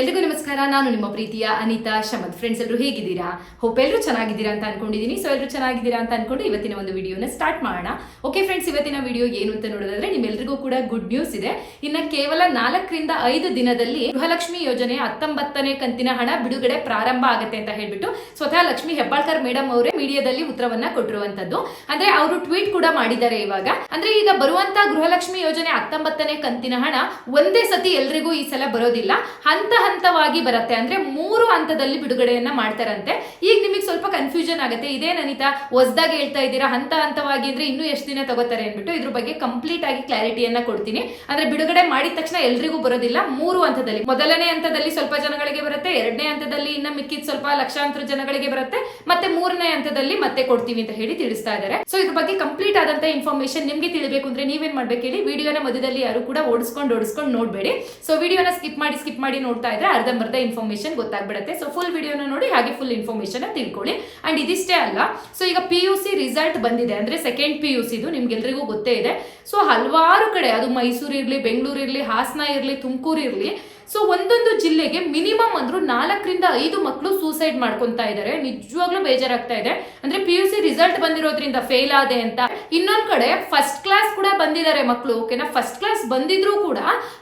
ಎಲ್ರಿಗೂ ನಮಸ್ಕಾರ. ನಾನು ನಿಮ್ಮ ಪ್ರೀತಿಯ ಅನಿತಾ ಶಮತ್ ಫ್ರೆಂಡ್ಸ್ ಎಲ್ಲರೂ ಹೇಗಿದ್ದೀರಾ? ಹೋಪ್ ಎಲ್ಲರೂ ಚೆನ್ನಾಗಿದ್ದೀರಾ ಅಂತ ಅನ್ಕೊಂಡಿದ್ದೀನಿ ಸೊ ಎಲ್ಲರೂ ಚೆನ್ನಾಗಿದ್ದೀರಾ ಅಂತ ಅನ್ಕೊಂಡು ಇವತ್ತಿನ ಒಂದು ವಿಡಿಯೋನ ಸ್ಟಾರ್ಟ್ ಮಾಡೋಣ. ಓಕೆ ಫ್ರೆಂಡ್ಸ್ ಇವತ್ತಿನ ವಿಡಿಯೋ ಏನು ಅಂತ ನೋಡೋದಾದ್ರೆ ನಿಮ್ಮೆಲ್ಲರಿಗೂ ಕೂಡ ಗುಡ್ ನ್ಯೂಸ್ ಇದೆ. ಇನ್ನ ಕೇವಲ ನಾಲ್ಕರಿಂದ ಐದು ದಿನದಲ್ಲಿ ಗೃಹಲಕ್ಷ್ಮಿ ಯೋಜನೆ ಹತ್ತೊಂಬತ್ತನೇ ಕಂತಿನ ಹಣ ಬಿಡುಗಡೆ ಪ್ರಾರಂಭ ಆಗುತ್ತೆ ಅಂತ ಹೇಳ್ಬಿಟ್ಟು ಸ್ವತಃ ಲಕ್ಷ್ಮಿ ಹೆಬ್ಬಾಳ್ಕರ್ ಮೇಡಮ್ ಅವರೇ ಮೀಡಿಯಾದಲ್ಲಿ ಉತ್ತರವನ್ನ ಕೊಟ್ಟಿರುವಂತದ್ದು ಅಂದ್ರೆ ಅವರು ಟ್ವೀಟ್ ಕೂಡ ಮಾಡಿದ್ದಾರೆ ಇವಾಗ. ಅಂದ್ರೆ ಈಗ ಬರುವಂತ ಗೃಹಲಕ್ಷ್ಮಿ ಯೋಜನೆ ಹತ್ತೊಂಬತ್ತನೇ ಕಂತಿನ ಹಣ ಒಂದೇ ಸತಿ ಎಲ್ರಿಗೂ ಈ ಸಲ ಬರೋದಿಲ್ಲ. ಹಂತ ಹಂತವಾಗಿ ಬರುತ್ತೆ. ಅಂದ್ರೆ ಮೂರು ಹಂತದಲ್ಲಿ ಬಿಡುಗಡೆಯನ್ನ ಮಾಡ್ತಾರಂತೆ. ಈಗ ನಿಮಗೆ ಸ್ವಲ್ಪ ಕನ್ಫ್ಯೂಷನ್ ಆಗುತ್ತೆ. ಇದೇ ಅನಿತಾ ಹೊಸದಾಗಿ ಹೇಳ್ತಾ ಇದ್ದೀರಾ, ಹಂತ ಹಂತವಾಗಿ ಅಂದ್ರೆ ಇನ್ನೂ ಎಷ್ಟು ದಿನ ತಗೋತಾರೆ ಅಂದ್ಬಿಟ್ಟು ಇದ್ರ ಬಗ್ಗೆ ಕಂಪ್ಲೀಟ್ ಆಗಿ ಕ್ಲಾರಿಟಿಯನ್ನ ಕೊಡ್ತೀನಿ. ಅಂದ್ರೆ ಬಿಡುಗಡೆ ಮಾಡಿದ ತಕ್ಷಣ ಎಲ್ರಿಗೂ ಬರೋದಿಲ್ಲ. ಮೂರು ಹಂತದಲ್ಲಿ. ಮೊದಲನೇ ಹಂತದಲ್ಲಿ ಸ್ವಲ್ಪ ಜನಗಳಿಗೆ ಬರುತ್ತೆ. ಎರಡನೇ ಹಂತದಲ್ಲಿ ಇನ್ನ ಮಿಕ್ಕಿದ ಸ್ವಲ್ಪ ಲಕ್ಷಾಂತರ ಜನಗಳಿಗೆ ಬರುತ್ತೆ. ಮತ್ತೆ ಮೂರನೇ ಹಂತದಲ್ಲಿ ಮತ್ತೆ ಕೊಡ್ತೀವಿ ಅಂತ ಹೇಳಿ ತಿಳಿಸ್ತಾ ಇದ್ದಾರೆ ಸೊ ಇದ್ರ ಬಗ್ಗೆ ಕಂಪ್ಲೀಟ್ ಆದಂತ ಇನ್ಫಾರ್ಮೇಶನ್ ನಿಮ್ಗೆ ತಿಳಿಬೇಕು ಅಂದ್ರೆ ನೀವೇನ್ ಮಾಡ್ಬೇಕು ಹೇಳಿ? ವಿಡಿಯೋನ ಮಧ್ಯದಲ್ಲಿ ಯಾರು ಕೂಡ ಓಡಿಸ್ಕೊಂಡು ಓಡಿಸ್ಕೊಂಡು ನೋಡ್ಬೇಡಿ. ಸೊ ವಿಡಿಯೋನ ಸ್ಕಿಪ್ ಮಾಡಿ ಸ್ಕಿಪ್ ಮಾಡಿ ನೋಡ್ತಾ ಇದ್ರೆ ಅರ್ಧಂಬರ್ಧ ಇನ್ಫಾರ್ಮೇಶನ್ ಗೊತ್ತಾಗ್ಬಿಡುತ್ತೆ. ಸೊ ಫುಲ್ ವಿಡಿಯೋನ ನೋಡಿ ಹಾಗೆ ಫುಲ್ ಇನ್ಫಾರ್ಮೇಶನ್ ತಿಳ್ಕೊಳ್ಳಿ. ಅಂಡ್ ಇದಿಷ್ಟೇ ಅಲ್ಲ ಸೊ ಈಗ ಪಿ ಯು ಸಿ ರಿಸಲ್ಟ್ ಬಂದಿದೆ ಅಂದ್ರೆ ಸೆಕೆಂಡ್ ಪಿ ಯು ಸಿದು ನಿಮ್ಗೆಲ್ರಿಗೂ ಗೊತ್ತೇ ಇದೆ. ಸೊ ಹಲವಾರು ಕಡೆ, ಅದು ಮೈಸೂರು ಇರಲಿ, ಬೆಂಗಳೂರು ಇರಲಿ, ಹಾಸನ ಇರಲಿ, ತುಮಕೂರು ಇರಲಿ ಸೊ ಒಂದೊಂದು ಜಿಲ್ಲೆಗೆ ಮಿನಿಮಮ್ ಅಂದ್ರೂ ನಾಲ್ಕರಿಂದ ಐದು ಮಕ್ಕಳು ಸೂಸೈಡ್ ಮಾಡ್ಕೊತಾ ಇದ್ದಾರೆ ನಿಜವಾಗ್ಲೂ ಬೇಜಾರಾಗ್ತಾ ಇದೆ. ಅಂದ್ರೆ ಪಿ ಯು ಸಿ ರಿಸಲ್ಟ್ ಬಂದಿರೋದ್ರಿಂದ ಫೇಲ್ ಆದೆ ಅಂತ. ಇನ್ನೊಂದ್ ಕಡೆ ಫಸ್ಟ್ ಕ್ಲಾಸ್ ಕೂಡ ಬಂದಿದ್ದಾರೆ ಮಕ್ಕಳು ಓಕೆನಾ ಫಸ್ಟ್ ಕ್ಲಾಸ್ ಬಂದಿದ್ರು ಕೂಡ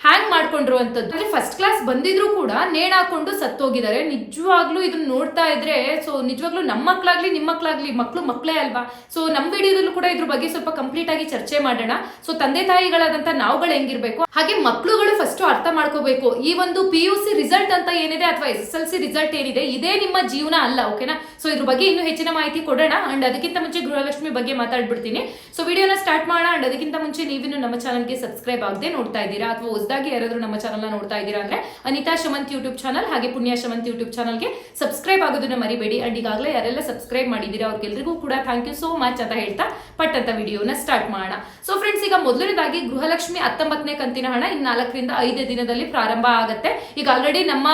ಹ್ಯಾಂಗ್ ಮಾಡ್ಕೊಂಡ್ರು ಅಂತದ್ದು. ಅಂದ್ರೆ ಫಸ್ಟ್ ಕ್ಲಾಸ್ ಬಂದಿದ್ರು ಕೂಡ ನೇಣ ಹಾಕೊಂಡು ಸತ್ತೋಗಿದ್ದಾರೆ. ನಿಜವಾಗ್ಲೂ ಇದನ್ನ ನೋಡ್ತಾ ಇದ್ರೆ ಸೊ ನಿಜವಾಗ್ಲೂ ನಮ್ಮ ಮಕ್ಳಾಗ್ಲಿ ನಿಮ್ಮ ಮಕ್ಳಾಗ್ಲಿ, ಮಕ್ಳು ಮಕ್ಳೇ ಅಲ್ವಾ? ಸೊ ನಮ್ಮ ವಿಡಿಯೋದಲ್ಲೂ ಕೂಡ ಇದ್ರ ಬಗ್ಗೆ ಸ್ವಲ್ಪ ಕಂಪ್ಲೀಟ್ ಆಗಿ ಚರ್ಚೆ ಮಾಡೋಣ. ಸೊ ತಂದೆ ತಾಯಿಗಳಾದಂತ ನಾವುಗಳು ಹೆಂಗಿರ್ಬೇಕು? ಹಾಗೆ ಮಕ್ಳುಗಳು ಫಸ್ಟ್ ಅರ್ಥ ಮಾಡ್ಕೋಬೇಕು. ಈ ಒಂದು ಪಿ ಯು ಸಿ ರಿಸಲ್ಟ್ ಅಂತ ಏನಿದೆ ಅಥವಾ S S L C result ಏನಿದೆ, ಇದೇ ನಿಮ್ಮ ಜೀವನ ಅಲ್ಲ ಓಕೆನಾ ಸೊ ಇದ್ರ ಬಗ್ಗೆ ಇನ್ನೂ ಹೆಚ್ಚಿನ ಮಾಹಿತಿ ಕೊಡೋಣ. ಅಂಡ್ ಅದಕ್ಕಿಂತ ಮುಂಚೆ ಗೃಹಲಕ್ಷ್ಮಿ ಬಗ್ಗೆ ಮಾತಾಡ್ಬಿಡ್ತೀನಿ. ಸೊ ವಿಡಿಯೋನ ಸ್ಟಾರ್ಟ್ ಮಾಡೋಣ. ಅಂಡ್ ಅದಕ್ಕಿಂತ ಮುಂಚೆ ನೀವಿನ್ನು ನಮ್ಮ ಚಾನಲ್ಗೆ ಸಬ್ಸ್ಕ್ರೈಬ್ ಆಗದೆ ನೋಡ್ತಾ ಇದ್ದೀರಾ? ಅಥವಾ ಹೊಸದಾಗಿ ಯಾರಾದರೂ ನಮ್ಮ ಚಾನಲ್ನ ನೋಡ್ತಾ ಇದ್ದೀರಾ ಅಂದ್ರೆ ಅನಿತಾ ಶಮಂತ್ ಯೂಟ್ಯೂಬ್ ಚಾನಲ್ ಹಾಗೆ ಪುಣ್ಯ ಶಮಂತ್ ಯೂಟ್ಯೂಬ್ ಚಾನಲ್ಗೆ ಸಬ್ಸ್ಕ್ರೈಬ್ ಆಗೋದನ್ನ ಮರಿಬೇಡಿ. ಅಂಡ್ ಈಗಾಗಲೇ ಯಾರೆಲ್ಲ ಸಬ್ಸ್ಕ್ರೈಬ್ ಮಾಡಿದ್ದೀರಾ ಅವ್ರಿಗೆಲ್ರಿಗೂ ಕೂಡ ಥ್ಯಾಂಕ್ ಯು ಸೋ ಮಚ್ ಅಂತ ಹೇಳ್ತಾ ಪಟ್ ಅಂತ ವಿಡಿಯೋನ ಸ್ಟಾರ್ಟ್ ಮಾಡೋಣ. ಸೊ ಫ್ರೆಂಡ್ಸ್ ಈಗ ಮೊದಲನೇದಾಗಿ ಗೃಹಲಕ್ಷ್ಮಿ ಹತ್ತೊಂಬತ್ತನೇ ಕಂತಿನ ಹಣ ಇನ್ನು ನಾಲ್ಕರಿಂದ ಐದು ದಿನದಲ್ಲಿ ಪ್ರಾರಂಭ ಆಗುತ್ತೆ. ಈಗ ಆಲ್ರೆಡಿ ನಮ್ಮ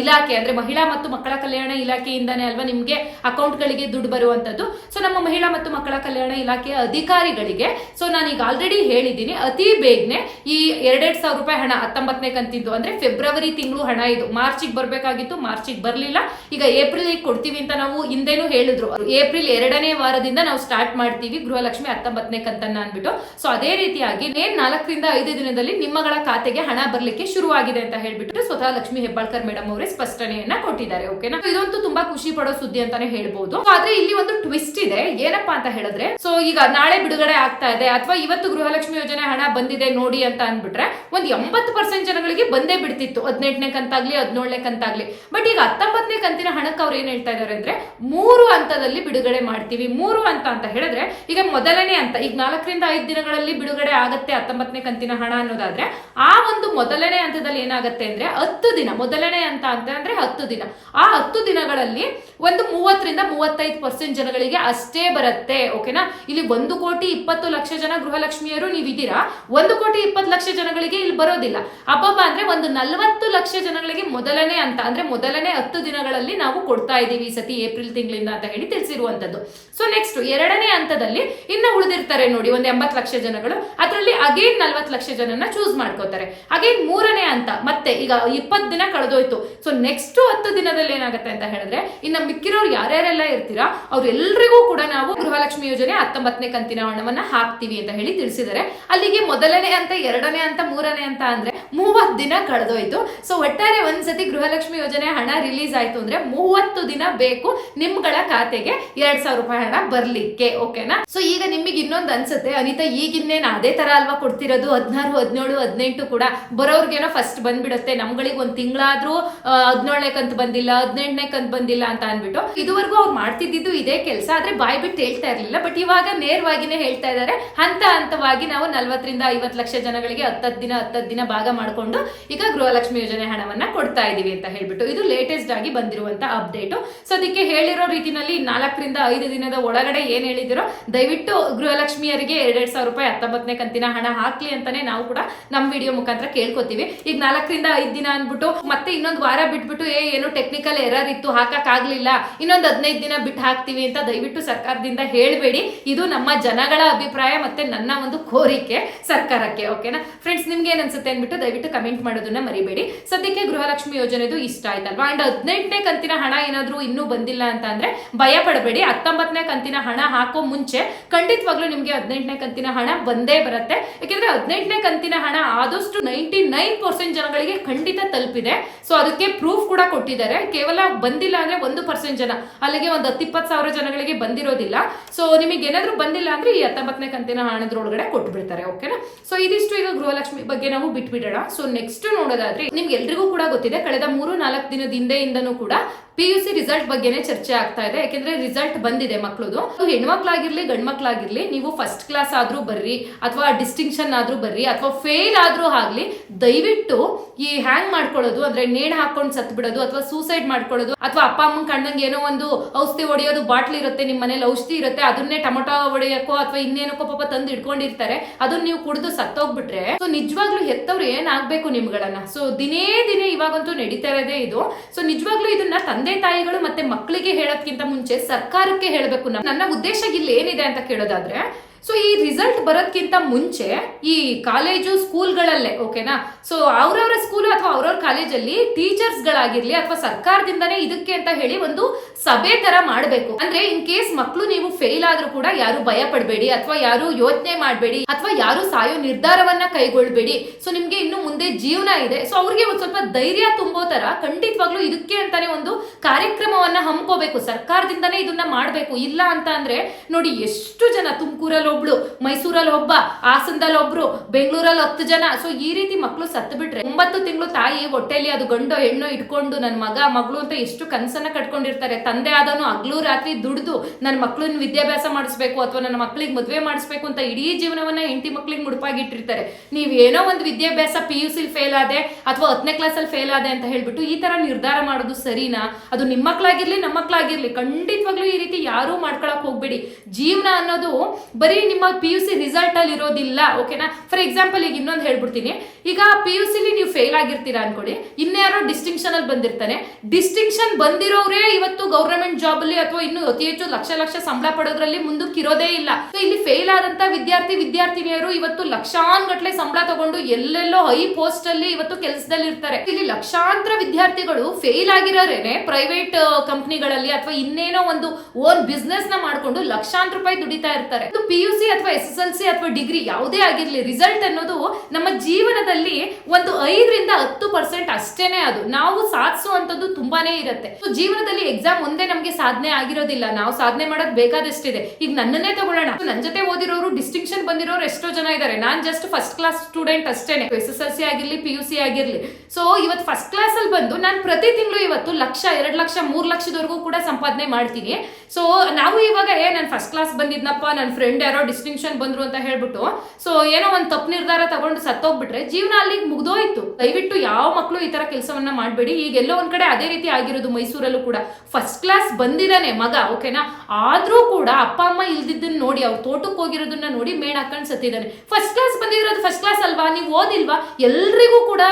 ಇಲಾಖೆ ಅಂದ್ರೆ ಮಹಿಳಾ ಮತ್ತು ಮಕ್ಕಳ ಕಲ್ಯಾಣ ಇಲಾಖೆಯಿಂದಾನೇ ಅಲ್ವಾ ನಿಮ್ಗೆ ಅಕೌಂಟ್ಗಳಿಗೆ ದುಡ್ಡು ಬರುವಂತದ್ದು. ಸೊ ನಮ್ಮ ಮಹಿಳಾ ಮತ್ತು ಮಕ್ಕಳ ಕಲ್ಯಾಣ ಇಲಾಖೆಯ ಅಧಿಕಾರಿಗಳಿಗೆ ಸೊ ನಾನು ಈಗ ಆಲ್ರೆಡಿ ಹೇಳಿದ್ದೀನಿ, ಅತಿ ಬೇಗನೆ ಈ ಎರಡೆರಡು ಸಾವಿರ ರೂಪಾಯಿ ಹಣ, ಹತ್ತೊಂಬತ್ತನೇ ಕಂತಿದ್ದು ಅಂದ್ರೆ ಫೆಬ್ರವರಿ ತಿಂಗಳು ಹಣ ಇದು. ಮಾರ್ಚಿಗೆ ಬರಬೇಕಾಗಿತ್ತು ಮಾರ್ಚಿಗೆ ಬರಲಿಲ್ಲ. ಈಗ ಏಪ್ರಿಲ್ ಕೊಡ್ತೀವಿ ಅಂತ ನಾವು ಹಿಂದೆನೂ ಹೇಳಿದ್ರು. ಏಪ್ರಿಲ್ ಎರಡನೇ ವಾರದಿಂದ ನಾವು ಸ್ಟಾರ್ಟ್ ಮಾಡ್ತೀವಿ, ಗೃಹಲಕ್ಷ್ಮಿ ಹತ್ತೊಂಬತ್ತನೇ ಕಂತನ್ನ ಅಂದ್ಬಿಟ್ಟು. ಸೊ ಅದೇ ರೀತಿಯಾಗಿ ನಾಲ್ಕರಿಂದ ಐದು ದಿನದಲ್ಲಿ ನಿಮ್ಮಗಳ ಖಾತೆಗೆ ಹಣ ಬರಲಿಕ್ಕೆ ಶುರುವಾಗಿದೆ ಅಂತ ಹೇಳ್ಬಿಟ್ಟು ಸ್ವತಃ ಲಕ್ಷ್ಮಿ ಹೆಬ್ಬಾಳ್ಕರ್ ಮೇಡಮ್ ಅವರೇ ಸ್ಪಷ್ಟನೆಯನ್ನ ಕೊಟ್ಟಿದ್ದಾರೆ ಓಕೆನಾ ಇದಂತೂ ತುಂಬಾ ಖುಷಿ ಪಡೋ ಸುದ್ದಿ ಅಂತಾನೆ ಹೇಳ್ಬಹುದು ಆದ್ರೆ ಇಲ್ಲಿ ಒಂದು ಟ್ವಿಸ್ಟ್ ಇದೆ. ಏನಪ್ಪಾ ಅಂತ ಹೇಳಿದ್ರೆ ಸೊ ಈಗ ನಾಳೆ ಬಿಡುಗಡೆ ಆಗ್ತಾ ಇದೆ, ಅಥವಾ ಇವತ್ತು ಗೃಹಲಕ್ಷ್ಮಿ ಯೋಜನೆ ಹಣ ಬಂದಿದೆ ನೋಡಿ ಅಂತ ಅನ್ಬಿಟ್ರೆ ಒಂದ್ ಎಂಬತ್ತು ಪರ್ಸೆಂಟ್ ಜನಗಳಿಗೆ ಬಂದೇ ಬಿಡ್ತಿತ್ತು. ಹದಿನೆಂಟನೇ ಕಂತಾಗ್ಲಿ, ಹದಿನೇಳನೇ ಕಂತಾಗ್ಲಿ. ಬಟ್ ಈಗ ಹತ್ತೊಂಬತ್ತನೇ ಕಂತಿನ ಹಣಕ್ಕೆ ಅವ್ರು ಏನ್ ಹೇಳ್ತಾ ಇದಾರೆ ಅಂದ್ರೆ, ಮೂರು ಹಂತದಲ್ಲಿ ಬಿಡುಗಡೆ ಮಾಡ್ತೀವಿ. ಮೂರು ಹಂತ ಅಂತ ಹೇಳಿದ್ರೆ, ಈಗ ಮೊದಲನೇ ಹಂತ, ಈಗ ನಾಲ್ಕರಿಂದ ಐದು ದಿನಗಳಲ್ಲಿ ಬಿಡುಗಡೆ ಆಗತ್ತೆ ಹತ್ತೊಂಬತ್ತನೇ ಕಂತಿನ ಹಣ ಅನ್ನೋದಾದ್ರೆ, ಆ ಒಂದು ಮೊದಲನೇ ಹಂತದಲ್ಲಿ ಏನಾಗುತ್ತೆ ಅಂದ್ರೆ ಹತ್ತು ದಿನ. ಮೊದಲನೇ ಅಂತ ಅಂದ್ರೆ ಹತ್ತು ದಿನ. ಆ ಹತ್ತು ದಿನಗಳಲ್ಲಿ ಒಂದು ಮೂವತ್ತರಿಂದ ಮೂವತ್ತೈದು ಪರ್ಸೆಂಟ್ ಜನಗಳಿಗೆ ಅಷ್ಟೇ ಬರುತ್ತೆ ಓಕೆನಾ ಇಲ್ಲಿ ಒಂದು ಕೋಟಿ ಇಪ್ಪತ್ತು ಲಕ್ಷ ಜನ ಗೃಹಲಕ್ಷ್ಮಿಯರು ನೀವಿದ್ದೀರಾ? ಒಂದು ಕೋಟಿ ಇಪ್ಪತ್ತು ಲಕ್ಷ ಜನಗಳಿಗೆ ಇಲ್ಲಿ ಬರೋದಿಲ್ಲ. ಅಬ್ಬಬ್ಬ ಅಂದ್ರೆ ಒಂದು ನಲವತ್ತು ಲಕ್ಷ ಜನಗಳಿಗೆ ಮೊದಲನೇ ಅಂತ ಅಂದ್ರೆ ಮೊದಲನೇ ಹತ್ತು ದಿನಗಳಲ್ಲಿ ನಾವು ಕೊಡ್ತಾ ಇದ್ದೀವಿ ಈ ಸತಿ ಏಪ್ರಿಲ್ ತಿಂಗಳಿಂದ ಅಂತ ಹೇಳಿ ತಿಳಿಸಿರುವಂತದ್ದು. ಸೊ ನೆಕ್ಸ್ಟ್ ಎರಡನೇ ಹಂತದಲ್ಲಿ ಇನ್ನು ಉಳಿದಿರ್ತಾರೆ ನೋಡಿ, ಒಂದು ಎಂಬತ್ತು ಲಕ್ಷ ಜನಗಳು. ಅದರಲ್ಲಿ ಅಗೇನ್ ನಲ್ವತ್ತು ಲಕ್ಷ ಜನನ ಚೂಸ್ ಮಾಡ್ಕೋತಾರೆ. ಅಗೇನ್ ಮೂರನೇ ಹಂತ, ಮತ್ತೆ ಈಗ ಇಪ್ಪತ್ತು ದಿನ ಕಳೆದೋಯ್ತು. ಸೊ ನೆಕ್ಸ್ಟ್ ಹತ್ತು ದಿನದಲ್ಲಿ ಏನಾಗುತ್ತೆ ಅಂತ ಹೇಳಿದ್ರೆ, ಇನ್ನು ಮಿಕ್ಕಿರೋರು ಯಾರ್ಯಾರೆಲ್ಲ ಇರ್ತೀರಾ, ಅವ್ರೆಲ್ರಿಗೂ ಕೂಡ ನಾವು ಗೃಹಲಕ್ಷ್ಮಿ ಯೋಜನೆ ಹತ್ತೊಂಬತ್ತನೇ ಕಂತಿನ ಹಣವನ್ನ ಹಾಕ್ತೀವಿ ಅಂತ ಹೇಳಿ ತಿಳಿಸಿದ್ದಾರೆ. ಅಲ್ಲಿಗೆ ಮೊದಲನೇ ಅಂತ, ಎರಡನೇ ಅಂತ, ಮೂರನೇ ಅಂತ ಅಂದ್ರೆ ಮೂವತ್ತು ದಿನ ಕಳೆದೋಯ್ತು. ಸೊ ಒಟ್ಟಾರೆ ಒಂದ್ಸತಿ ಗೃಹಲಕ್ಷ್ಮಿ ಯೋಜನೆ ಹಣ ರಿಲೀಸ್ ಆಯ್ತು ಅಂದ್ರೆ ಮೂವತ್ತು ದಿನ ಬೇಕು ನಿಮ್ಗಳ ಖಾತೆಗೆ ಎರಡ್ ಸಾವಿರ ರೂಪಾಯಿ ಹಣ ಬರ್ಲಿಕ್ಕೆ ಓಕೆನಾ ಸೊ ಈಗ ನಿಮಗೆ ಇನ್ನೊಂದು ಅನ್ಸುತ್ತೆ. ಅನಿತಾ, ಈಗಿನ್ನೇನು ಅದೇ ತರ ಅಲ್ವಾ ಕೊಡ್ತಿರೋದು? ಹದಿನಾರು, ಹದಿನೇಳು, ಹದಿನೆಂಟು ಕೂಡ ಬರೋರ್ಗೇನೋ ಫಸ್ಟ್ ಬಂದ್ಬಿಡುತ್ತೆ ನಮ್ಗಳಿಗೆ ಒಂದ್ ತಿಂಗಳಾದ್ರೂ ಹದಿನೇಳನೇ ಕಂತು ಬಂದಿಲ್ಲ, ಹದಿನೆಂಟನೇ ಕಂತ್ ಬಂದಿಲ್ಲ ಅಂತ ಅನ್ಬಿಟ್ಟು ಇದುವರೆಗೂ ಅವ್ರು ಮಾಡ್ತಿದ್ದು ಇದೇ ಕೆಲಸ. ಆದ್ರೆ ಬಾಯ್ ಬಿಟ್ಟು ಹೇಳ್ತಾ ಇರ್ಲಿಲ್ಲ. ಬಟ್ ಇವಾಗ ನೇರವಾಗಿನೇ ಹೇಳ್ತಾ ಇದ್ದಾರೆ ಹಂತ ಹಂತವಾಗಿ ನಾವು ನಲ್ವತ್ತರಿಂದ ಐವತ್ತು ಲಕ್ಷ ಜನಗಳಿಗೆ ಹತ್ತತ್ತು ದಿನ ಹತ್ತತ್ತು ದಿನ ಭಾಗ ಮಾಡಿಕೊಂಡು ಈಗ ಗೃಹಲಕ್ಷ್ಮಿ ಯೋಜನೆ ಹಣವನ್ನ ಕೊಡ್ತಾ ಇದೀವಿ ಅಂತ ಹೇಳ್ಬಿಟ್ಟು ಇದು ಲೇಟೆಸ್ಟ್ ಆಗಿ ಬಂದಿರುವಂತ ಅಪ್ಡೇಟ್ ಸೊ ಅದಕ್ಕೆ ಹೇಳಿರೋ ರೀತಿನಲ್ಲಿ ನಾಲ್ಕರಿಂದ ಐದು ದಿನದ ಒಳಗಡೆ ಏನ್ ಹೇಳಿದಿರೋ, ದಯವಿಟ್ಟು ಗೃಹಲಕ್ಷ್ಮಿಯರಿಗೆ ಎರಡ್ ಸಾವಿರ ರೂಪಾಯಿ ಹತ್ತೊಂಬತ್ತನೇ ಕಂತಿನ ಹಣ ಹಾಕ್ಲಿ ಅಂತಾನೆ ನಾವು ಕೂಡ ನಮ್ಮ ವಿಡಿಯೋ ಮುಖಾಂತರ ಕೇಳ್ಕೊತೀವಿ. ಈಗ ನಾಲ್ಕರಿಂದ ಐದು ದಿನ ಅಂದ್ಬಿಟ್ಟು ಮತ್ತೆ ಇನ್ನೊಂದು ವಾರ ಬಿಟ್ಬಿಟ್ಟು, ಏ, ಏನು ಟೆಕ್ನಿಕಲ್ ಎರರ್ ಇತ್ತು ಹಾಕಕ್ ಆಗ್ಲಿಲ್ಲ ಇನ್ನೊಂದು ಹದಿನೈದು ದಿನ ಬಿಟ್ಟು ಹಾಕ್ತೀವಿ ಅಂತ ದಯವಿಟ್ಟು ಸರ್ಕಾರದಿಂದ ಹೇಳಬೇಡಿ. ಇದು ನಮ್ಮ ಜನಗಳ ಅಭಿಪ್ರಾಯ ಮತ್ತೆ ನನ್ನ ಒಂದು ಕೋರಿಕೆ ಸರ್ಕಾರಕ್ಕೆ ಓಕೆನಾ ಫ್ರೆಂಡ್ಸ್ ನಿಮ್ಗೆ ಏನ್ ಅನ್ಸುತ್ತೆ ಅಂದ್ಬಿಟ್ಟು ದಯವಿಟ್ಟು ಕಮೆಂಟ್ ಮಾಡೋದನ್ನ ಮರಿಬೇಡಿ. ಸದ್ಯಕ್ಕೆ ಗೃಹಲಕ್ಷ್ಮಿ ಯೋಜನೆದು ಇಷ್ಟ ಆಯ್ತಲ್ವಾ? ಅಂಡ್ ಹದಿನೆಂಟನೇ ಕಂತಿನ ಹಣ ಏನಾದರೂ ಇನ್ನೂ ಬಂದಿಲ್ಲ ಅಂತ ಅಂದ್ರೆ ಭಯ ಪಡಬೇಡಿ. ಹತ್ತೊಂಬತ್ತನೇ ಕಂತಿನ ಹಣ ಹಾಕೋ ಮುಂಚೆ ಖಂಡಿತವಾಗ್ಲೂ ನಿಮ್ಗೆ ಹದಿನೆಂಟನೇ ಕಂತಿನ ಹಣ ಬಂದೇ ಬರುತ್ತೆ. ಯಾಕೆಂದ್ರೆ ಹದಿನೆಂಟನೇ ಕಂತಿನ ಹಣ ಆದಷ್ಟು ನೈಂಟಿ ನೈನ್ ಪರ್ಸೆಂಟ್ ಜನಗಳಿಗೆ ಖಂಡಿತ ತಲುಪಿದೆ. ಸೊ ಅದಕ್ಕೆ ಪ್ರೂಫ್ ಕೂಡ ಕೊಟ್ಟಿದ್ದಾರೆ. ಕೇವಲ ಬಂದಿಲ್ಲ ಅಂದ್ರೆ ಒಂದು ಪರ್ಸೆಂಟ್ ಜನ. ಅಲ್ಲಿಗೆ ಒಂದು ಹತ್ತಿಪ್ಪತ್ತು ಸಾವಿರ ಜನಗಳಿಗೆ ಬಂದಿರೋದಿಲ್ಲ. ಸೊ ನಿಮಗೆ ಏನಾದರೂ ಬಂದಿಲ್ಲ ಅಂದ್ರೆ ಈ ಹತ್ತೊಂಬತ್ತನೇ ಕಂತಿನ ಹಣದ್ರೊಳಗಡೆ ಕೊಟ್ಬಿಡ್ತಾರೆ ಓಕೆನಾ ಸೊ ಇದಿಷ್ಟು ಈಗ ಗೃಹಲಕ್ಷ್ಮಿ ಬಗ್ಗೆ ನಾವು ಬಿಟ್ಬಿಡೋಣ. ಸೊ ನೆಕ್ಸ್ಟ್ ನೋಡೋದಾದ್ರೆ ನಿಮ್ಗೆ ಎಲ್ರಿಗೂ ಕೂಡ ಗೊತ್ತಿದೆ, ಕಳೆದ ಮೂರು ನಾಲ್ಕು ದಿನದ ಹಿಂದೆಯಿಂದನೂ ಕೂಡ ಪಿ ಯು ಸಿ ರಿಸಲ್ಟ್ ಬಗ್ಗೆನೇ ಚರ್ಚೆ ಆಗ್ತಾ ಇದೆ. ಯಾಕೆಂದ್ರೆ ರಿಸಲ್ಟ್ ಬಂದಿದೆ ಮಕ್ಕಳದು ಹೆಣ್ಮಕ್ಳಾಗಿರ್ಲಿ, ಗಂಡ್ಮಕ್ಳಾಗಿರ್ಲಿ, ನೀವು ಫಸ್ಟ್ ಕ್ಲಾಸ್ ಆದ್ರೂ ಬರ್ರಿ, ಅಥವಾ ಡಿಸ್ಟಿಂಕ್ಷನ್ ಆದ್ರೂ ಬರ್ರಿ, ಅಥವಾ ಫೇಲ್ ಆದ್ರೂ ಆಗ್ಲಿ, ದಯವಿಟ್ಟು ಈ ಹ್ಯಾಂಗ್ ಮಾಡ್ಕೊಳ್ಳೋದು, ಅಂದ್ರೆ ನೇಣ ಹಾಕೊಂಡು ಸತ್ ಬಿಡೋದು, ಅಥವಾ ಸೂಸೈಡ್ ಮಾಡ್ಕೊಳ್ಳೋದು, ಅಥವಾ ಅಪ್ಪ ಅಮ್ಮನ ಕಣ್ಣಂಗೆ ಏನೋ ಒಂದು ಔಷಧಿ ಹೊಡೆಯೋದು ಬಾಟ್ಲಿ ಇರುತ್ತೆ ನಿಮ್ಮ ಮನೇಲಿ ಔಷಧಿ ಇರುತ್ತೆ, ಅದನ್ನೇ ಟೊಮೊಟೊ ಹೊಡೆಯಕ್ಕೋ ಅಥವಾ ಇನ್ನೇನಕ್ಕೋ ಪಾಪ ತಂದು ಇಟ್ಕೊಂಡಿರ್ತಾರೆ ಅದನ್ನ ನೀವು ಕುಡಿದು ಸತ್ತೋಗ್ಬಿಟ್ರೆ, ಸೊ ನಿಜವಾಗ್ಲೂ ಹೆತ್ತವ್ರು ಏನಾಗ್ಬೇಕು ನಿಮ್ಗಳನ್ನ? ಸೊ ದಿನೇ ದಿನೇ ಇವಾಗಂತೂ ನಡೀತಾ ಇರೋದೇ ಇದು. ಸೊ ನಿಜವಾಗ್ಲೂ ಇದನ್ನ ತಂದೆ ತಾಯಿಗಳು ಮತ್ತೆ ಮಕ್ಕಳಿಗೆ ಹೇಳೋದ್ಕಿಂತ ಮುಂಚೆ ಸರ್ಕಾರಕ್ಕೆ ಹೇಳಬೇಕು. ನನ್ನ ಉದ್ದೇಶ ಇಲ್ಲಿ ಏನಿದೆ ಅಂತ ಕೇಳೋದಾದ್ರೆ ಸೊ ಈ ರಿಸಲ್ಟ್ ಬರೋದ್ಕಿಂತ ಮುಂಚೆ ಈ ಕಾಲೇಜು ಸ್ಕೂಲ್ಗಳಲ್ಲೇ ಓಕೆನಾ ಸೊ ಅವ್ರವ್ರ ಸ್ಕೂಲ್ ಅಥವಾ ಅವ್ರವ್ರ ಕಾಲೇಜಲ್ಲಿ ಟೀಚರ್ಸ್ಗಳಾಗಿರ್ಲಿ ಅಥವಾ ಸರ್ಕಾರದಿಂದನೇ ಇದಕ್ಕೆ ಅಂತ ಹೇಳಿ ಒಂದು ಸಭೆ ತರ ಮಾಡಬೇಕು. ಅಂದ್ರೆ ಇನ್ ಕೇಸ್ ಮಕ್ಕಳು ನೀವು ಫೇಲ್ ಆದ್ರೂ ಕೂಡ ಯಾರು ಭಯ ಪಡಬೇಡಿ ಅಥವಾ ಯಾರು ಯೋಚನೆ ಮಾಡಬೇಡಿ ಅಥವಾ ಯಾರು ಸಾಯೋ ನಿರ್ಧಾರವನ್ನ ಕೈಗೊಳ್ಬೇಡಿ. ಸೊ ನಿಮ್ಗೆ ಇನ್ನು ಮುಂದೆ ಜೀವನ ಇದೆ. ಸೊ ಅವ್ರಿಗೆ ಒಂದ್ ಸ್ವಲ್ಪ ಧೈರ್ಯ ತುಂಬೋ ತರ ಖಂಡಿತವಾಗ್ಲೂ ಇದಕ್ಕೆ ಅಂತಾನೆ ಒಂದು ಕಾರ್ಯಕ್ರಮವನ್ನ ಹಮ್ಕೋಬೇಕು. ಸರ್ಕಾರದಿಂದನೇ ಇದನ್ನ ಮಾಡಬೇಕು. ಇಲ್ಲ ಅಂತ ಅಂದ್ರೆ ನೋಡಿ, ಎಷ್ಟು ಜನ ತುಮಕೂರಲ್ಲಿ ಒಬ್ಳು ಮೈಸೂರಲ್ಲಿ ಒಬ್ಬ ಹಾಸನದಲ್ಲಿ ಒಬ್ರು ಬೆಂಗಳೂರಲ್ಲಿ ಹತ್ತು ಜನ. ಸೊ ಈ ರೀತಿ ಮಕ್ಕಳು ಸತ್ತು ಬಿಟ್ರೆ ಒಂಬತ್ತು ತಿಂಗಳು ತಾಯಿ ಹೊಟ್ಟೆಲಿ ಅದು ಗಂಡು ಹೆಣ್ಣು ಇಟ್ಕೊಂಡು ನನ್ನ ಮಗ, ಮಗಳು ಅಂತ ಎಷ್ಟು ಕನಸನ್ನ ಕಟ್ಕೊಂಡಿರ್ತಾರೆ. ತಂದೆ ಆದನು ಹಗ್ಲು ರಾತ್ರಿ ದುಡ್ದು ನನ್ನ ಮಕ್ಕಳನ್ನ ವಿದ್ಯಾಭ್ಯಾಸ ಮಾಡಿಸ್ಬೇಕು ಅಥವಾ ನನ್ನ ಮಕ್ಕಳಿಗೆ ಮದುವೆ ಮಾಡಿಸ್ಬೇಕು ಅಂತ ಇಡೀ ಜೀವನವನ್ನ ಹೆಂಡತಿ ಮಕ್ಕಳಿಗೆ ಮುಡುಪಾಗಿಟ್ಟಿರ್ತಾರೆ. ನೀವು ಏನೋ ಒಂದು ವಿದ್ಯಾಭ್ಯಾಸ ಪಿ ಯು ಸಿ ಫೇಲ್ ಆದೆ ಅಥವಾ ಹತ್ತನೇ ಕ್ಲಾಸಲ್ಲಿ ಫೇಲ್ ಆದೆ ಅಂತ ಹೇಳ್ಬಿಟ್ಟು ಈ ತರ ನಿರ್ಧಾರ ಮಾಡೋದು ಸರಿನಾ? ಅದು ನಿಮ್ಮ ಮಕ್ಕಳಾಗಿರ್ಲಿ ನಮ್ಮ ಮಕ್ಕಳಾಗಿರ್ಲಿ ಖಂಡಿತವಾಗ್ಲೂ ಈ ರೀತಿ ಯಾರೂ ಮಾಡ್ಕೊಳಕ್ ಹೋಗ್ಬೇಡಿ. ಜೀವನ ಅನ್ನೋದು ಬರೀ ನಿಮ್ಮ ಪಿ ಯು ಸಿ ರಿಸಲ್ಟ್ ಅಲ್ಲಿ ಇರೋದಿಲ್ಲ ಓಕೆನಾ ಫಾರ್ ಎಕ್ಸಾಂಪಲ್ ಈಗ ಇನ್ನೊಂದು ಹೇಳ್ಬಿಡ್ತೀನಿ. ಈಗ ಪಿ ಯು ಸಿಲಿ ನೀವು ಫೇಲ್ ಆಗಿರ್ತೀರಾ ಅನ್ಕೊಳ್ಳಿ. ಇನ್ಯಾರೋ ಡಿಸ್ಟಿಂಕ್ಷನ್ ಅಲ್ಲಿ ಬಂದಿರ್ತಾನೆ ಡಿಸ್ಟಿಂಕ್ಷನ್ ಬಂದಿರೋರೇ ಇವತ್ತು ಗೌರ್ಮೆಂಟ್ ಜಾಬ್ ಅಲ್ಲಿ ಅಥವಾ ಇನ್ನು ಅತಿ ಹೆಚ್ಚು ಲಕ್ಷ ಲಕ್ಷ ಸಂಬಳ ಪಡೋದ್ರಲ್ಲಿ ಮುಂದಕ್ಕಿರೋದೇ ಇಲ್ಲ. ಇಲ್ಲಿ ಫೇಲ್ ಆದಂತ ವಿದ್ಯಾರ್ಥಿ, ವಿದ್ಯಾರ್ಥಿನಿಯರು ಇವತ್ತು ಲಕ್ಷಾನ್ ಗಟ್ಲೆ ಸಂಬಳ ತಗೊಂಡು ಎಲ್ಲೆಲ್ಲೋ ಹೈ ಪೋಸ್ಟ್ ಅಲ್ಲಿ ಇವತ್ತು ಕೆಲಸದಲ್ಲಿ ಇರ್ತಾರೆ. ಇಲ್ಲಿ ಲಕ್ಷಾಂತರ ವಿದ್ಯಾರ್ಥಿಗಳು ಫೇಲ್ ಆಗಿರೋರೇನೆ ಪ್ರೈವೇಟ್ ಕಂಪ್ನಿಗಳಲ್ಲಿ ಅಥವಾ ಇನ್ನೇನೋ ಒಂದು ಓನ್ ಬಿಸ್ನೆಸ್ನ ಮಾಡ್ಕೊಂಡು ಲಕ್ಷಾಂತರ ರೂಪಾಯಿ ದುಡಿತಾ ಇರ್ತಾರೆ. ಪಿ ಯು ಸಿ ಅಥವಾ ಎಸ್ ಎಸ್ ಎಲ್ ಸಿ ಅಥವಾ ಡಿಗ್ರಿ ಯಾವುದೇ ಆಗಿರ್ಲಿ ರಿಸಲ್ಟ್ ಅನ್ನೋದು ನಮ್ಮ ಜೀವನದಲ್ಲಿ ಒಂದು ಐದರಿಂದ ಹತ್ತು ಪರ್ಸೆಂಟ್ ಅಷ್ಟೇನೆ ಅದು. ನಾವು ಸಾಧಿಸುವಂತದ್ದು ತುಂಬಾನೇ ಇರುತ್ತೆ. ಜೀವನದಲ್ಲಿ ಎಕ್ಸಾಮ್ ಒಂದೇ ನಮಗೆ ಸಾಧನೆ ಆಗಿರೋದಿಲ್ಲ. ನಾವು ಸಾಧನೆ ಮಾಡೋದು ಬೇಕಾದಷ್ಟಿದೆ. ಈಗ ನನ್ನನ್ನೇ ತಗೊಳ್ಳೋಣ. ನನ್ನ ಜೊತೆ ಓದಿರೋರು ಡಿಸ್ಟಿಂಕ್ಷನ್ ಬಂದಿರೋರು ಎಷ್ಟೋ ಜನ ಇದ್ದಾರೆ ನಾನ್ ಜಸ್ಟ್ ಫಸ್ಟ್ ಕ್ಲಾಸ್ ಸ್ಟೂಡೆಂಟ್ ಅಷ್ಟೇನೆ. ಎಸ್ ಎಸ್ ಎಲ್ ಸಿ ಆಗಿರ್ಲಿ ಪಿ ಯು ಸಿ ಆಗಿರ್ಲಿ. ಸೊ ಇವತ್ತು ಫಸ್ಟ್ ಕ್ಲಾಸ್ ಅಲ್ಲಿ ಬಂದು ನಾನು ಪ್ರತಿ ತಿಂಗಳು ಇವತ್ತು ಲಕ್ಷ, ಎರಡು ಲಕ್ಷ, ಮೂರು ಲಕ್ಷದವರೆಗೂ ಕೂಡ ಸಂಪಾದನೆ ಮಾಡ್ತೀನಿ. ಸೊ ನಾವು ಇವಾಗ, ಏ, ನಾನು ಫಸ್ಟ್ ಕ್ಲಾಸ್ ಬಂದಿದ್ನಪ್ಪ ನನ್ನ ಫ್ರೆಂಡ್ ಯಾರೋ ಡಿಸ್ಟಿಂಕ್ಷನ್ ಬಂದ್ರು ಅಂತ ಹೇಳ್ಬಿಟ್ಟು ಸೊ ಏನೋ ಒಂದು ತಪ್ಪು ನಿರ್ಧಾರ ತಗೊಂಡು ಸತ್ತೋಗ್ಬಿಟ್ರೆ ಜೀವನ ಅಲ್ಲಿಗೆ ಮುಗ್ದೋಯ್ತು. ದಯವಿಟ್ಟು ಯಾವ ಮಕ್ಕಳು ಈ ತರ ಕೆಲಸವನ್ನ ಮಾಡಬೇಡಿ. ಈಗ ಎಲ್ಲೋ ಒಂದ್ ಕಡೆ ಅದೇ ರೀತಿ ಆಗಿರೋದು ಮೈಸೂರಲ್ಲೂ ಕೂಡ. ಫಸ್ಟ್ ಕ್ಲಾಸ್ ಬಂದಿದ್ದಾನೆ ಮಗ ಓಕೆನಾ ಆದ್ರೂ ಕೂಡ ಅಪ್ಪ, ಅಮ್ಮ ಇಲ್ದಿದ್ದನ್ನ ನೋಡಿ, ಅವ್ರು ತೋಟಕ್ಕೆ ಹೋಗಿರೋದನ್ನ ನೋಡಿ ಮೇಣ ಹಾಕೊಂಡು ಸತ್ತಿದ್ದಾನೆ. ಫಸ್ಟ್ ಕ್ಲಾಸ್ ಬಂದಿರೋದು ಫಸ್ಟ್ ಕ್ಲಾಸ್ ಅಲ್ವಾ? ನೀವು ಓದಿಲ್ವಾ? ಎಲ್ರಿಗೂ ಕೂಡ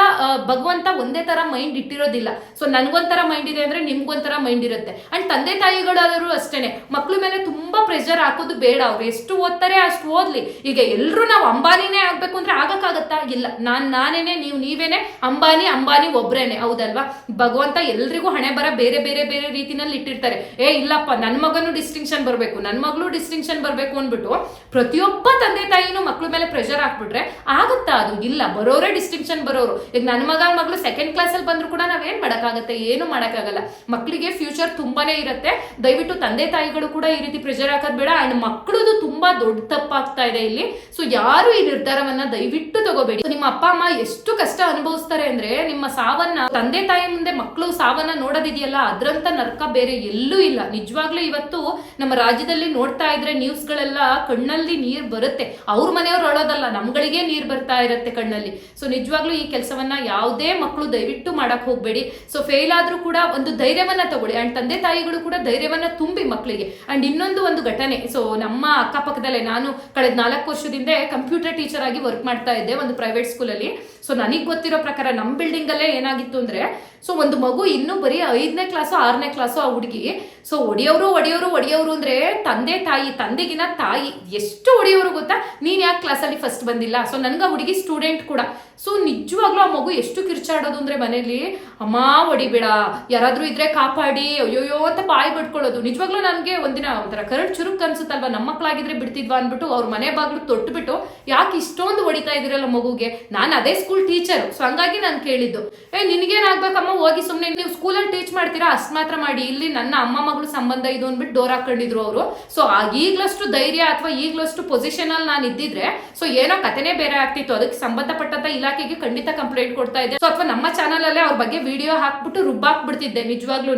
ಭಗವಂತ ಒಂದೇ ತರ ಮೈಂಡ್ ಇಟ್ಟಿರೋದಿಲ್ಲ. ಸೊ ನನ್ಗೊಂಥರ ಮೈಂಡ್ ಇದೆ ಅಂದ್ರೆ ನಿಮ್ಗೊಂಥರ ಮೈಂಡ್ ಇರುತ್ತೆ. ಅಂಡ್ ತಂದೆ ತಾಯಿಗಳಾದರೂ ಅಷ್ಟೇನೆ. ಮಕ್ಳ ಮೇಲೆ ತುಂಬಾ ಪ್ರೆಷರ್ ಹಾಕೋದು ಬೇಡ. ಅವ್ರು ಎಷ್ಟು ಓದ್ತಾರೆ ಅಷ್ಟು ಓದ್ಲಿ. ಈಗ ಎಲ್ರು ನಾವು ಅಂಬಾನಿನೇ ಆಗ್ಬೇಕು ಅಂದ್ರೆ ಆಗಕ್ಕಾಗತ್ತಾ? ಇಲ್ಲ. ನಾನ್ ನಾನೇನೆ, ನೀವು ನೀವೇನೆ, ಅಂಬಾನಿ ಅಂಬಾನಿ ಒಬ್ರೇನೆ, ಹೌದಲ್ವಾ? ಭಗವಂತ ಎಲ್ರಿಗೂ ಹಣೆ ಬರ ಬೇರೆ ಬೇರೆ ಬೇರೆ ರೀತಿನಲ್ಲಿ ಇಟ್ಟಿರ್ತಾರೆ ಏ, ಇಲ್ಲಪ್ಪ ನನ್ನ ಮಗನು ಡಿಸ್ಟಿಂಕ್ಷನ್ ಬರಬೇಕು ನನ್ನ ಮಗಳು ಡಿಸ್ಟಿಂಕ್ಷನ್ ಬರಬೇಕು ಅಂದ್ಬಿಟ್ಟು ಪ್ರತಿಯೊಬ್ಬ ತಂದೆ ತಾಯಿನೂ ಮಕ್ಳ ಮೇಲೆ ಪ್ರೆಷರ್ ಹಾಕ್ಬಿಟ್ರೆ ಆಗುತ್ತಾ ಅದು? ಇಲ್ಲ, ಬರೋರೇ ಡಿಸ್ಟಿಂಕ್ಷನ್ ಬರೋರು. ಈಗ ನನ್ನ ಮಗ, ಮಗಳು ಸೆಕೆಂಡ್ ಕ್ಲಾಸ್ ಅಲ್ಲಿ ಬಂದ್ರು ಕೂಡ ನಾವೇನ್ ಮಾಡಕ್ಕಾಗತ್ತೆ? ಏನು ಮಾಡೋಕ್ಕಾಗಲ್ಲ. ಮಕ್ಕಳಿಗೆ ಫ್ಯೂಚರ್ ತುಂಬಾನೇ ಇರುತ್ತೆ. ದಯವಿಟ್ಟು ತಂದೆ ತಾಯಿಗಳು ಕೂಡ ಈ ರೀತಿ ಪ್ರೆಷರ್ ಹಾಕೋದ್ ಬೇಡ. ಅಂಡ್ ಮಕ್ಕಳದು ತುಂಬಾ ದೊಡ್ಡ ತಪ್ಪಾಗ್ತಾ ಇದೆ ಇಲ್ಲಿ. ಸೊ ಯಾರು ಈ ನಿರ್ಧಾರವನ್ನ ದಯವಿಟ್ಟು ತಗೋಬೇಡಿ. ನಿಮ್ಮ ಅಪ್ಪ, ಅಮ್ಮ ಎಷ್ಟು ಕಷ್ಟ ಅನುಭವಿಸ್ತಾರೆ ಅಂದ್ರೆ ನಿಮ್ಮ ಸಾವನ್ನ ತಂದೆ ತಾಯಿ ಮುಂದೆ ಮಕ್ಕಳು ಸಾವನ್ನ ನೋಡೋದಿದೆಯಲ್ಲ? ಅದ್ರಂತ ನರ್ಕ ಬೇರೆ ಎಲ್ಲೂ ಇಲ್ಲ. ನಿಜವಾಗ್ಲೂ ಇವತ್ತು ನಮ್ಮ ರಾಜ್ಯದಲ್ಲಿ ನೋಡ್ತಾ ಇದ್ರೆ ನ್ಯೂಸ್ಗಳೆಲ್ಲ ಕಣ್ಣಲ್ಲಿ ನೀರ್ ಬರುತ್ತೆ. ಅವ್ರ ಮನೆಯವ್ರು ಅಳೋದಲ್ಲ, ನಮ್ಗಳಿಗೆ ನೀರ್ ಬರ್ತಾ ಇರುತ್ತೆ ಕಣ್ಣಲ್ಲಿ. ಸೊ ನಿಜವಾಗ್ಲೂ ಈ ಕೆಲಸವನ್ನ ಯಾವುದೇ ಮಕ್ಕಳು ದಯವಿಟ್ಟು ಮಾಡಕ್ ಹೋಗ್ಬೇಡಿ. ಸೊ ಫೇಲ್ ಆದ್ರೂ ಕೂಡ ಒಂದು ಧೈರ್ಯವನ್ನ ತಗೊಳ್ಳಿ. ಅಂಡ್ ತಂದೆ ತಾಯಿಗಳು ಕೂಡ ಧೈರ್ಯವನ್ನ ತುಂಬಿ ಮಕ್ಕಳಿಗೆ ಅಂಡ್ ಇನ್ನೊಂದು ಒಂದು ಘಟನೆ. ಸೊ ನಮ್ಮ ಅಕ್ಕಪಕ್ಕದಲ್ಲೇ ನಾನು ಕಳೆದ ನಾಲ್ಕು ವರ್ಷದಿಂದ ಕಂಪ್ಯೂಟರ್ ಟೀಚರ್ ಆಗಿ ವರ್ಕ್ ಮಾಡ್ತಾ ಇದ್ದೆ ಒಂದು ಪ್ರೈವೇಟ್ ಸ್ಕೂಲಲ್ಲಿ ಅಲ್ಲಿ. ಸೊ ನನಗೆ ಗೊತ್ತಿರೋ ಪ್ರಕಾರ ನಮ್ಮ ಬಿಲ್ಡಿಂಗ್ ಅಲ್ಲೇ ಏನಾಗಿತ್ತು ಅಂದ್ರೆ ಸೊ ಒಂದು ಮಗು ಇನ್ನೂ ಬರೀ ಐದನೇ ಕ್ಲಾಸು ಆರನೇ ಕ್ಲಾಸು ಆ ಹುಡುಗಿ. ಸೊ ಒಡೆಯವರು ಒಡೆಯವರು ಒಡೆಯೋರು ಅಂದ್ರೆ ತಂದೆ ತಾಯಿ, ತಂದೆಗಿನ ತಾಯಿ. ಎಷ್ಟು ಒಡೆಯೋರು ಗೊತ್ತಾ? ನೀನ್ ಯಾಕೆ ಕ್ಲಾಸಲ್ಲಿ ಫಸ್ಟ್ ಬಂದಿಲ್ಲ? ಸೊ ನನಗೆ ಹುಡುಗಿ ಸ್ಟೂಡೆಂಟ್ ಕೂಡ. ಸೊ ನಿಜವಾಗ್ಲೂ ಆ ಮಗು ಎಷ್ಟು ಕಿರ್ಚಾಡೋದು ಅಂದ್ರೆ ಮನೇಲಿ, ಅಮ್ಮ, ಹೊಡಿಬೇಡ. ಯಾರಾದರೂ ಇದ್ರೆ ಕಾಪಾಡಿ. ಅಯ್ಯೋಯ್ಯೋ ಅಂತ ಬಾಯಿ ಬಿಟ್ಕೊಳ್ಳೋದು ನಿಜವಾಗ್ಲೂ ನನಗೆ ಒಂದಿನ ಒಂಥರ ಕರಡ್ ಚುರುಕ್ ಅನ್ಸುತ್ತಲ್ವಾ? ನಮ್ಮ ಮಕ್ಕಳಾಗಿದ್ರೆ ಬಿಡ್ತಿದ್ವಾ? ಅನ್ಬಿಟ್ಟು ಅವ್ರ ಮನೆ ಬಾಗ್ಲು ತೊಟ್ಟುಬಿಟ್ಟು ಯಾಕೆ ಇಷ್ಟೊಂದು ಹೊಡಿತಾ ಇದಿರಲ್ಲ ಮಗುಗೆ? ನಾನು ಅದೇ ಸ್ಕೂಲ್ ಟೀಚರ್ ಸೊ ಹಂಗಾಗಿ ನಾನು ಕೇಳಿದ್ದು. ಏ, ನಿನಗೇನಾಗ್ಬೇಕಮ್ಮ? ಹೋಗಿ ಸುಮ್ಮನೆ ನೀವು ಸ್ಕೂಲಲ್ಲಿ ಟೀಚ್ ಮಾಡ್ತೀರಾ? ಅಷ್ಟು ಮಾತ್ರ ಮಾಡಿ. ಇಲ್ಲಿ ನನ್ನ ಅಮ್ಮ ಮಗಳು ಸಂಬಂಧ ಇದು ಅಂದ್ಬಿಟ್ಟು ಡೋರ್ ಹಾಕೊಂಡಿದ್ರು ಅವರು. ಸೊ ಈಗಲಷ್ಟು ಧೈರ್ಯ ಅಥವಾ ಈಗ್ಲಷ್ಟು ಪೊಸಿಷನ್ ಅಲ್ಲಿ ನಾನು ಇದ್ದಿದ್ರೆ ಸೊ ಏನೋ ಕಥೆನೇ ಬೇರೆ ಆಗ್ತಿತ್ತು. ಅದಕ್ಕೆ ಸಂಬಂಧಪಟ್ಟಂತ ಇಲಾಖೆಗೆ ಖಂಡಿತ ಕಂಪ್ಲೇಂಟ್ ಕೊಡ್ತಾ ಇದ್ದೆ. ಸೊ ಅಥವಾ ನಮ್ಮ ಚಾನಲ್ ಅಲ್ಲೇ ಅವ್ರ ಬಗ್ಗೆ ವಿಡಿಯೋ ಹಾಕ್ಬಿಟ್ಟು ರುಬ್ಬಾಕ್ಬಿಡ್ತಿದ್ದೆ ನಿಜವಾಗ್ಲೂ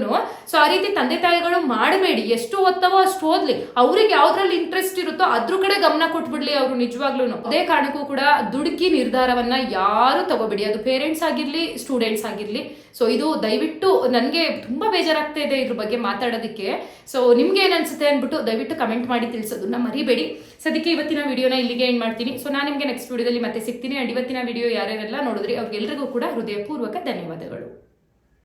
ಸೊ ಆ ರೀತಿ ತಂದೆ ತಾಯಿಗಳು ಮಾಡಬೇಡಿ. ಎಷ್ಟು ಓದ್ತವೋ ಅಷ್ಟು ಓದ್ಲಿ. ಅವ್ರಿಗೆ ಯಾವ್ದ್ರಲ್ಲಿ ಇಂಟ್ರೆಸ್ಟ್ ಇರುತ್ತೋ ಅದ್ರ ಕಡೆ ಗಮನ ಕೊಟ್ಬಿಡ್ಲಿ ಅವರು ನಿಜವಾಗ್ಲೂ ಅದೇ ಕಾರಣಕ್ಕೂ ಕೂಡ ದುಡುಕಿ ನಿರ್ಧಾರವನ್ನ ಯಾರು ತಗೋಬೇಡಿ. ಅದು ಪೇರೆಂಟ್ಸ್ ಆಗಿರ್ಲಿ ಸ್ಟೂಡೆಂಟ್ಸ್ ಆಗಿರ್ಲಿ. ಸೊ ಇದು ದಯವಿಟ್ಟು ನನಗೆ ತುಂಬಾ ಬೇಜಾರಾಗ್ತಾ ಇದೆ ಇದ್ರ ಬಗ್ಗೆ ಮಾತಾಡೋದಕ್ಕೆ. ಸೊ ನಿಮ್ಗೆ ಏನ್ ಅನ್ಸುತ್ತೆ ಅಂದ್ಬಿಟ್ಟು ದಯವಿಟ್ಟು ಕಮೆಂಟ್ ಮಾಡಿ ತಿಳಿಸೋದನ್ನ ಮರಿಬೇಡಿ. ಸದ್ಯಕ್ಕೆ ಇವತ್ತಿನ ವಿಡಿಯೋನ ಇಲ್ಲಿಗೆ ಎಂಡ್ ಮಾಡ್ತೀನಿ. ಸೊ ನಾನು ನಿಮಗೆ ನೆಕ್ಸ್ಟ್ ವಿಡಿಯೋದಲ್ಲಿ ಮತ್ತೆ ಸಿಗ್ತೀನಿ. ಅಂಡ್ ಇವತ್ತಿನ ವಿಡಿಯೋ ಯಾರ್ಯಾರೆಲ್ಲ ನೋಡಿದ್ರಿ ಅವ್ರಿಗೆಲ್ಲರಿಗೂ ಕೂಡ ಹೃದಯಪೂರ್ವಕ ಧನ್ಯವಾದಗಳು.